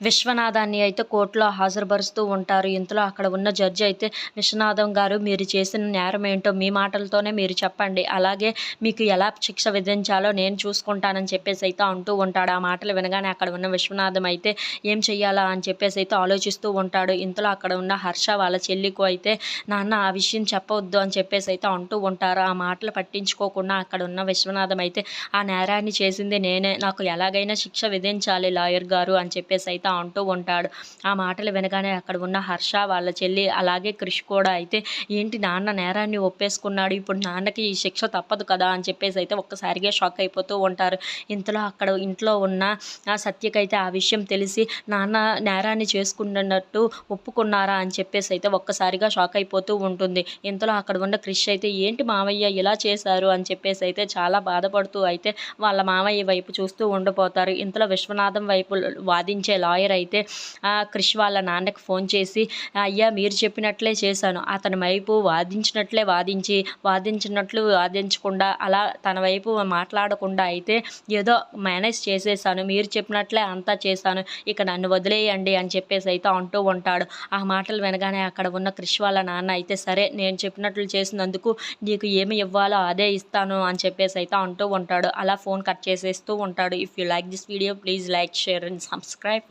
విశ్వనాథాన్ని అయితే కోర్టులో హాజరుపరుస్తూ ఉంటారు. ఇంతలో అక్కడ ఉన్న జడ్జి అయితే విశ్వనాథం గారు మీరు చేసిన నేరం ఏంటో మీ మాటలతోనే మీరు చెప్పండి. అలాగే మీకు ఎలా శిక్ష విధించాలో నేను చూసుకుంటానని చెప్పేసి అయితే అంటూ ఉంటాడు. ఆ మాటలు వినగానే అక్కడ ఉన్న విశ్వనాథం అయితే ఏం చెయ్యాలా? అని చెప్పేసి అయితే ఆలోచిస్తూ ఉంటాడు. ఇంతలో అక్కడ ఉన్న హర్ష వాళ్ళ చెల్లికు అయితే నాన్న ఆ విషయం చెప్పవద్దు అని చెప్పేసి అయితే అంటూ ఉంటారు. ఆ మాటలు పట్టించుకోకుండా అక్కడ ఉన్న విశ్వనాథం అయితే ఆ నేరాన్ని చేసింది నేనే. నాకు ఎలాగైనా శిక్ష విధించాలి లాయర్ గారు అని చెప్పేసి అయితే అంటూ ఉంటాడు. ఆ మాటలు వినగానే అక్కడ ఉన్న హర్ష వాళ్ళ చెల్లి అలాగే క్రిష్ కూడా అయితే ఏంటి నాన్న నేరాన్ని ఒప్పేసుకున్నాడు? ఇప్పుడు నాన్నకి ఈ శిక్ష తప్పదు కదా? అని చెప్పేసి అయితే ఒక్కసారిగా షాక్ అయిపోతూ ఉంటారు. ఇంతలో అక్కడ ఇంట్లో ఉన్న ఆ సత్యకైతే ఆ విషయం తెలిసి నాన్న నేరాన్ని చేసుకున్నట్టు ఒప్పుకున్నారా? అని చెప్పేసి అయితే ఒక్కసారిగా షాక్ అయిపోతూ ఉంటుంది. ఇంతలో అక్కడ ఉన్న క్రిష్ అయితే ఏంటి మావయ్య ఇలా చేశారు? అని చెప్పేసి అయితే చాలా బాధపడుతూ అయితే వాళ్ళ మావయ్య వైపు చూస్తూ ఉండిపోతారు. ఇంతలో విశ్వనాథం వైపు వాదించే లాయర్ అయితే క్రిష్ వాళ్ళ నాన్నకి ఫోన్ చేసి అయ్యా మీరు చెప్పినట్లే చేశాను. అతని వైపు వాదించినట్లే వాదించి వాదించినట్లు వాదించకుండా అలా తన వైపు మాట్లాడకుండా అయితే ఏదో మేనేజ్ చేసేసాను. మీరు చెప్పినట్లే అంతా చేశాను. ఇక నన్ను వదిలేయండి అని చెప్పేసి అయితే అంటూ ఉంటాడు. ఆ మాటలు వినగానే అక్కడ ఉన్న క్రిష్ వాళ్ళ నాన్న అయితే సరే నేను చెప్పినట్లు చేసినందుకు నీకు ఏమి ఇవ్వాలో అదే ఇస్తాను అని చెప్పేసి అయితే అంటూ ఉంటాడు. అలా ఫోన్ కట్ చేసేస్తూ ఉంటాడు. If you like this video please like share and subscribe.